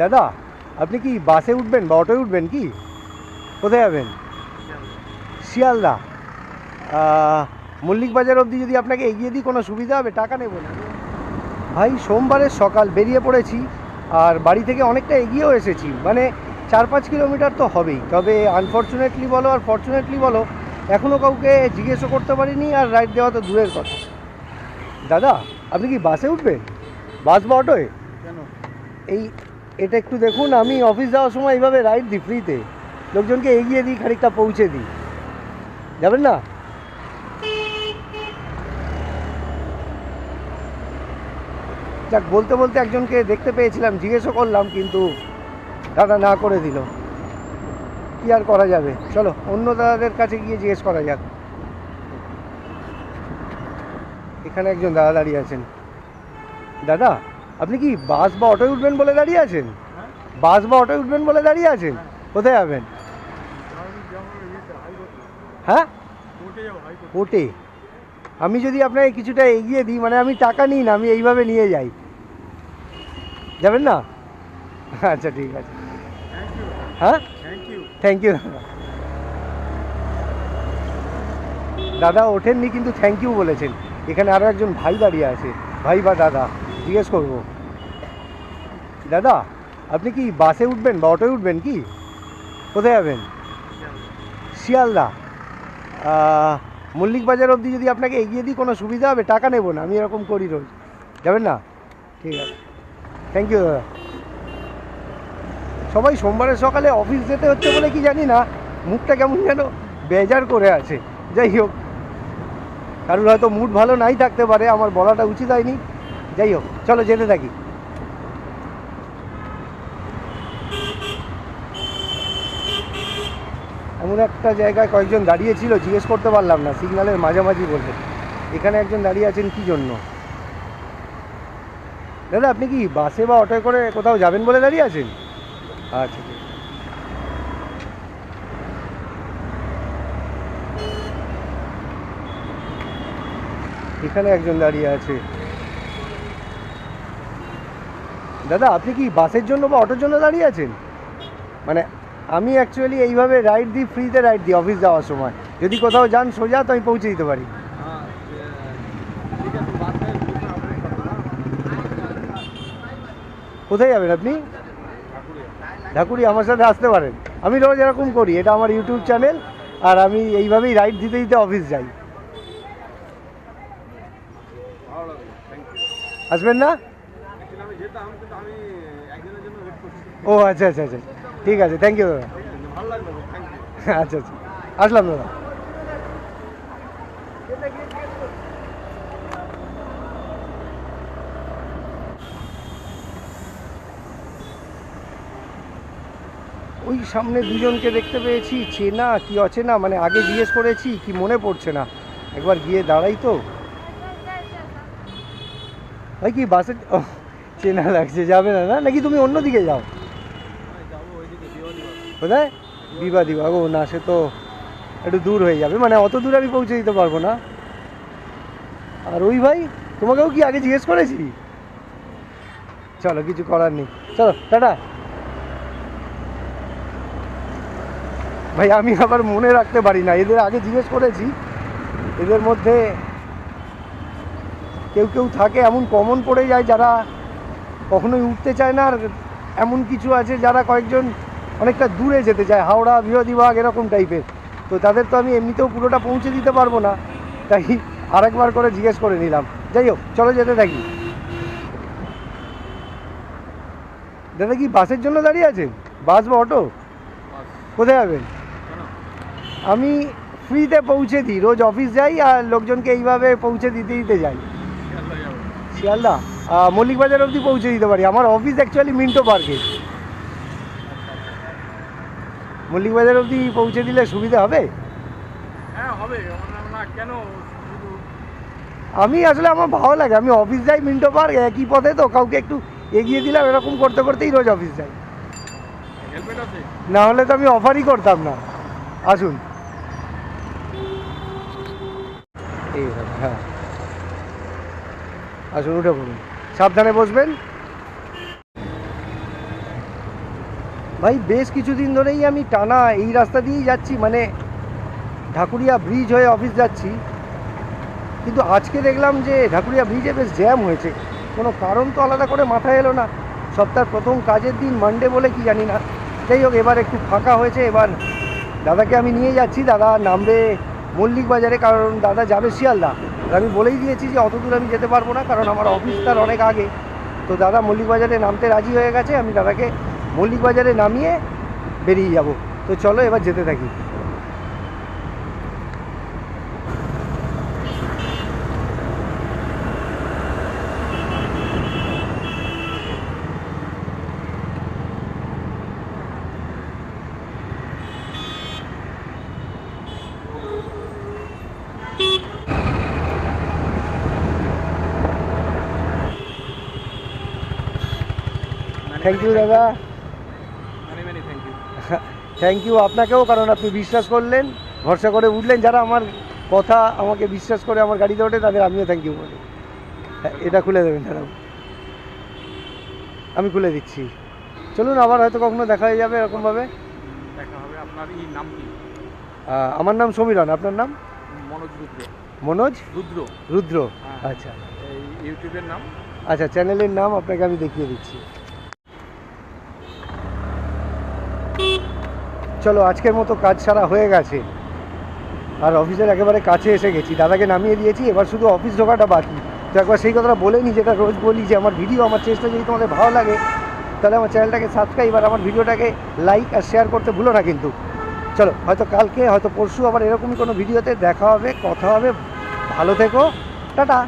দাদা আপনি কি বাসে উঠবেন বা অটোয় উঠবেন কি? কোথায় যাবেন? শিয়ালদা। মল্লিক বাজার অবধি যদি আপনাকে এগিয়ে দিই কোনো সুবিধা হবে? টাকা নেব না। ভাই সোমবারের সকাল বেরিয়ে পড়েছি আর বাড়ি থেকে অনেকটা এগিয়েও এসেছি। মানে চার পাঁচ কিলোমিটার তো হবেই। তবে আনফর্চুনেটলি বলো আর ফর্চুনেটলি বলো এখনও কাউকে জিজ্ঞেসও করতে পারিনি আর রাইড দেওয়া তো দূরের কথা। দাদা আপনি কি বাসে উঠবেন? বাস বা অটোয়? কেন? এই এটা একটু দেখুন, আমি অফিস যাওয়ার সময় এইভাবে রাইড দিই ফ্রিতে লোকজনকে এগিয়ে দিই, খানিকটা পৌঁছে দিই। যাবেন না? যাক, বলতে বলতে একজনকে দেখতে পেয়েছিলাম জিজ্ঞেসও করলাম, কিন্তু দাদা না করে দিল। কি আর করা যাবে? চলো, অন্য দাদাদের কাছে গিয়ে জিজ্ঞেস করা যাক। এখানে একজন দাদা দাঁড়িয়ে আছেন। দাদা? আপনি কি বাস বা অটোয় উঠবেন বলে দাঁড়িয়ে আছেন? হ্যাঁ বাস বা অটোয় উঠবেন বলে দাঁড়িয়ে আছেন? কোথায় যাবেন? আমি যেমন ইয়েতে হাইকোর্টে হ্যাঁ? কোর্টে। যাব হাইকোর্টে কোর্টে আমি যদি আপনাকে কিছুটা এগিয়ে দিই মানে আমি টাকা নিই না, আমি এইভাবে নিয়ে যাই। যাবেন না? আচ্ছা ঠিক আছে। থ্যাংক ইউ হ্যাঁ? থ্যাংক ইউ থ্যাংক ইউ দাদা ওঠেননি, কিন্তু থ্যাংক ইউ বলেছেন। এখানে আরও একজন ভাই দাঁড়িয়ে আছে। ভাই বা দাদা? জিজ্ঞেস করব। দাদা, আপনি কি বাসে উঠবেন বা অটোয় উঠবেন কি? কোথায় যাবেন? শিয়ালদা। মল্লিক বাজার অবধি যদি আপনাকে এগিয়ে দিই কোনো সুবিধা হবে? টাকা নেব না, আমি এরকম করি রোজ। যাবেন না? ঠিক আছে। থ্যাংক ইউ দাদা। সবাই সোমবারের সকালে অফিস যেতে হচ্ছে বলে কি জানি না মুখটা কেমন যেন বেজার করে আছে। যাই হোক, কারোর হয়তো মুড ভালো নাই থাকতে পারে, আমার বলাটা উচিত হয়নি। যাই হোক, চলো যেতে থাকি। এমন একটা জায়গায় কয়েকজন দাঁড়িয়ে ছিল জিজ্ঞেস করতে পারলাম না, সিগন্যালের মাঝামাঝি বলতে। এখানে একজন দাঁড়িয়ে আছেন, কি জন্য? দাদা, আপনি কি বাসে বা অটোয় করে কোথাও যাবেন বলে দাঁড়িয়ে আছেন? আচ্ছা। এখানে একজন দাঁড়িয়ে আছে। দাদা, আপনি কি বাসের জন্য বা অটোর জন্য দাঁড়িয়ে আছেন? মানে আমি অ্যাকচুয়ালি এইভাবে রাইড দিই ফ্রিতে রাইড দিই অফিস যাওয়ার সময়। যদি কোথাও যান সোজা, তো আমি পৌঁছে দিতে পারি। কোথায় যাবেন আপনি? ঢাকুরি আমার সাথে আসতে পারেন। আমি রোজ এরকম করি। এটা আমার ইউটিউব চ্যানেল আর আমি এইভাবেই রাইড দিতে দিতে অফিস যাই। আসবেন না? ও আচ্ছা আচ্ছা আচ্ছা। ঠিক আছে থ্যাংক ইউ দাদা। আচ্ছা আচ্ছা। আসলাম দাদা। ওই সামনে দুজনকে দেখতে পেয়েছি চেনা কি অচেনা মানে আগে জিজ্ঞেস করেছি কি মনে পড়ছে না। একবার গিয়ে দাঁড়াই তো। ভাই কি বাসে চেনা লাগছে, যাবে না না? নাকি তুমি অন্যদিকে যাও? কোথায়? বিবাদী বাগ না, সে তো একটু দূর হয়ে যাবে। মানে অত দূর আমি পৌঁছে দিতে পারব না। আর ওই ভাই, তোমাকেও কি আগে জিজ্ঞেস করেছি? চলো, কিছু করার নেই। চলো, টাটা। ভাই, আমি আবার মনে রাখতে পারি না। এদের আগে জিজ্ঞেস করেছি। এদের মধ্যে কেউ কেউ থাকে, এমন কমন পড়ে যায় যারা কখনোই উঠতে চায় না, আর এমন কিছু আছে যারা কয়েকজন অনেকটা দূরে যেতে চায়, হাওড়া বিরোধীবাগ এরকম টাইপের তো তাদের তো আমি এমনিতেও পুরোটা পৌঁছে দিতে পারব না, তাই আরেকবার করে জিজ্ঞেস করে নিলাম। যাই হোক, চলো যেতে থাকি। দাদা কি বাসের জন্য দাঁড়িয়ে আছেন? বাস বা অটো? কোথায় যাবেন? আমি ফ্রিতে পৌঁছে দিই, রোজ অফিস যাই আর লোকজনকে এইভাবে পৌঁছে দিতে দিতে যাই। শিয়ালদা? যাব শিয়ালদা আহ, মল্লিক বাজার অবধি পৌঁছে দিতে পারি। আমার অফিস অ্যাকচুয়ালি মিন্টো পার্কে মল্লিক বাজার অবধি পৌঁছে দিলে সুবিধা হবে? হ্যাঁ হবে। কেন আমি আসলে আমার ভালো লাগে। আমি অফিস যাই মিন্টো পার্ক একই পথে তো কাউকে একটু এগিয়ে দিলাম এরকম করতে করতেই রোজ অফিস যাই। না হলে তো আমি অফারই করতাম না। আসুন। এই হ্যাঁ। আসুন উঠে পড়ুন। সাবধানে বসবেন। ভাই, বেশ কিছুদিন ধরেই আমি টানা এই রাস্তা দিয়েই যাচ্ছি মানে ঢাকুরিয়া ব্রিজ হয়ে অফিস যাচ্ছি। কিন্তু আজকে দেখলাম যে ঢাকুরিয়া ব্রিজে বেশ জ্যাম হয়েছে। কোনো কারণ তো আলাদা করে মাথায় এলো না। সপ্তাহের প্রথম কাজের দিন মানডে বলে কি জানি না। যাই হোক, এবার একটু ফাঁকা হয়েছে, এবার দাদাকে আমি নিয়ে যাচ্ছি। দাদা নামবে মল্লিক বাজারে কারণ দাদা যাবে শিয়ালদা। আমি বলেই দিয়েছি যে অত দূর আমি যেতে পারব না, কারণ আমার অফিস তার অনেক আগে। তো দাদা মল্লিক বাজারে নামতে রাজি হয়ে গেছে, আমি দাদাকে মল্লিক বাজারে নামিয়ে বেরিয়ে যাব। তো চলো এবার যেতে থাকি। থ্যাংক ইউ দাদা থ্যাংক ইউ আপনাকেও কারণ আপনি বিশ্বাস করলেন ভরসা করে উঠলেন। যারা আমার কথা আমাকে বিশ্বাস করে আমার গাড়িতে ওঠে তাদের আমিও থ্যাংক ইউ বলি। এটা খুলে দেবেন দাদা আমি খুলে দিচ্ছি। চলুন আবার হয়তো কখনো দেখা হয়ে যাবে এরকমভাবে। আমার নাম সমীরন আপনার নাম? মনোজ রুদ্র। মনোজ? রুদ্র। রুদ্র। হ্যাঁ। আচ্ছা। ইউটিউবের নাম? আচ্ছা চ্যানেলের নাম আপনাকে আমি দেখিয়ে দিচ্ছি। চলো, আজকের মতো কাজ সারা হয়ে গেছে। আর অফিসের একেবারে কাছে এসে গেছি। দাদাকে নামিয়ে দিয়েছি, এবার শুধু অফিস ঢোকাটা বাকি। তো একবার সেই কথাটা বলে নি, যেটা রোজ বলি, যে আমার ভিডিও, আমার চেষ্টা যদি তোমাদের ভালো লাগে, তাহলে আমার চ্যানেলটাকে সাবস্ক্রাইব আর আমার ভিডিওটাকে লাইক আর শেয়ার করতে ভুলো না কিন্তু। চলো, হয়তো কালকে, হয়তো পরশু আবার এরকমই কোনো ভিডিওতে দেখা হবে, কথা হবে। ভালো থেকো, টাটা।